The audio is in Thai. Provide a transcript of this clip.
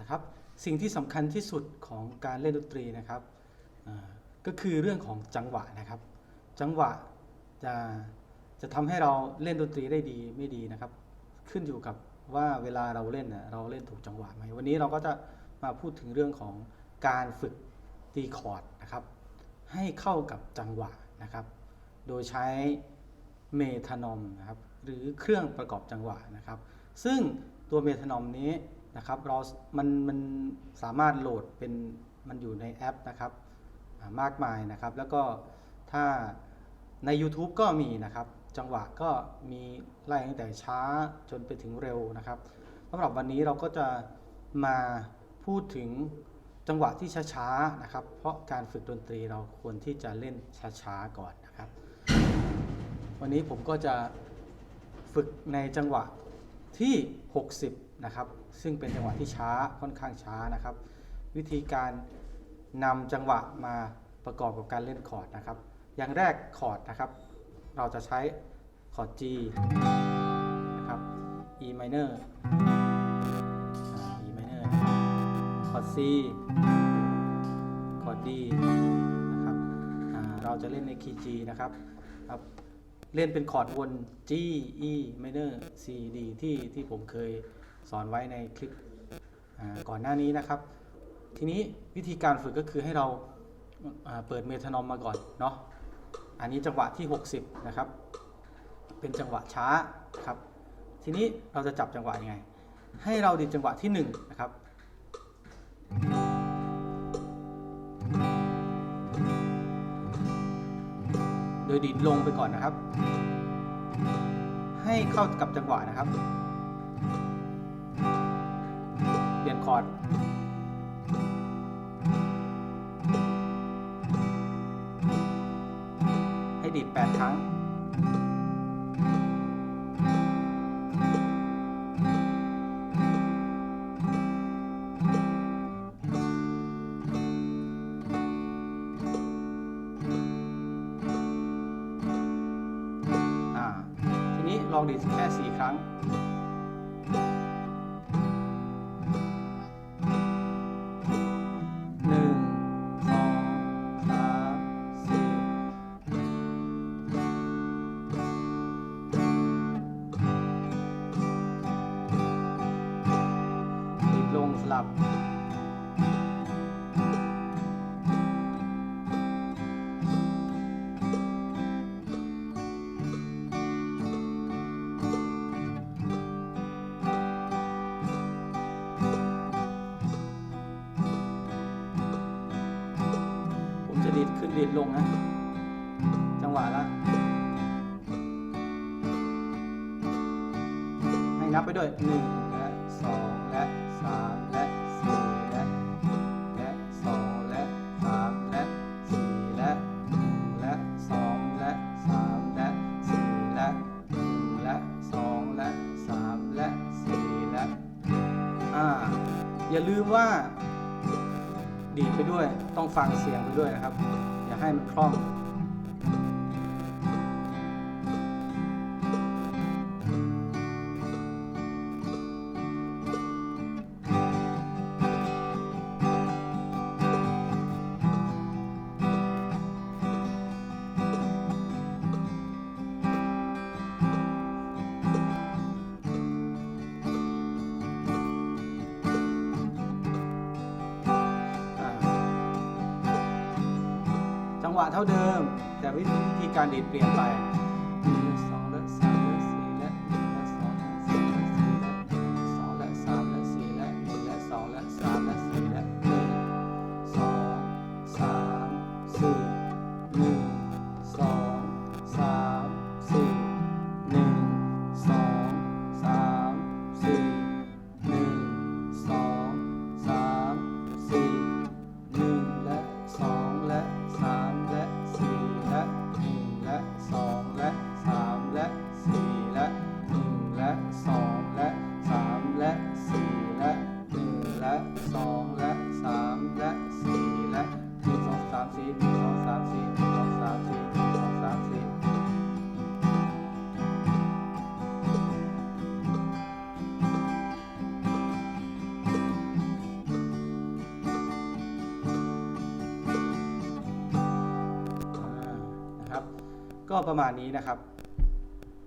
นะครับสิ่งที่สำคัญที่สุดของการเล่นดนตรีนะครับก็คือเรื่องของจังหวะนะครับ จังหวะจะจะทำให้เราเล่นดนตรีได้ดีไม่ดีนะครับ ขึ้นอยู่กับว่าเวลาเราเล่นนะเราเล่นถูกจังหวะไหมวันนี้เราก็จะมาพูดถึงเรื่องของการฝึกตีคอร์ดนะครับ ให้เข้ากับจังหวะนะครับ โดยใช้เมทานอมนะครับหรือเครื่องประกอบจังหวะนะครับ ซึ่งตัวเมทานอมนี้ นะครับเรา มัน มันสามารถโหลดเป็น มันอยู่ในแอปนะครับมากมายนะครับ แล้วก็ถ้าใน YouTube ก็มีนะครับ จังหวะก็มีไล่ตั้งแต่ช้าจนไปถึงเร็วนะครับสำหรับวันนี้เราก็จะมาพูดถึงจังหวะที่ช้าๆนะครับ เพราะการฝึกดนตรีเราควรที่จะเล่นช้าๆก่อนนะครับ วันนี้ผมก็จะฝึกในจังหวะ ที่ 60 นะครับ ซึ่งเป็นจังหวะที่ช้าค่อนข้างช้านะครับ วิธีการนำจังหวะมาประกอบกับการเล่นคอร์ดนะครับ อย่างแรกคอร์ดนะครับ เราจะใช้คอร์ด G นะครับ E minor E minor คอร์ด C คอร์ด D นะครับเราจะเล่นในคีย์ G นะครับ เล่นเป็นคอร์ดวน G E minor C D ที่ที่ผมเคยสอนไว้ในคลิปก่อนหน้านี้นะครับ ทีนี้วิธีการฝึกก็คือให้เราาเปิดเมทานอมมาก่อนเนาะอันนี้จังหวะที่ 60 นะครับ เป็นจังหวะช้าครับ ทีนี้เราจะจับจังหวะยังไง ให้เราดีดจังหวะที่1นะครับ โดยดีดลงไปก่อนนะครับ ให้เข้ากับจังหวะนะครับ เปลี่ยนคอร์ดให้ดีด8ครั้ง ลองดีดแค่ 4 ครั้งหนึ่งสองสามสี่ดีดลงสลับ ดีดขึ้นดีดลงนะ จังหวะละให้นับไปด้วย1และ2และ3และ4และและ2และ3และ4และ1และ2และ3และ4และ1และ2และ3และ4และอ่าอย่าลืมว่า ดีดไปด้วย ต้องฟังเสียงไปด้วยนะครับ อย่าให้มันคล่อง วะเท่าเดิม แต่วิธีการดีดเปลี่ยนไปหนึ่งละสองและสามและสี่และหนึ่งและสองและสามและสี่และหนึ่งและสองและสามและสี่และหนึ่งละสองสามสี่หนึ่งสองสามสี่หนึ่งสองสามสี่หนึ่งสองสามสี่ สองและสามและสี่และหนึ่งและสองและสามและสี่และหนึ่งสองสามสี่หนึ่งสองสามสี่หนึ่งสองสามสี่หนึ่งสองสามสี่ก็ประมาณนี้นะครับ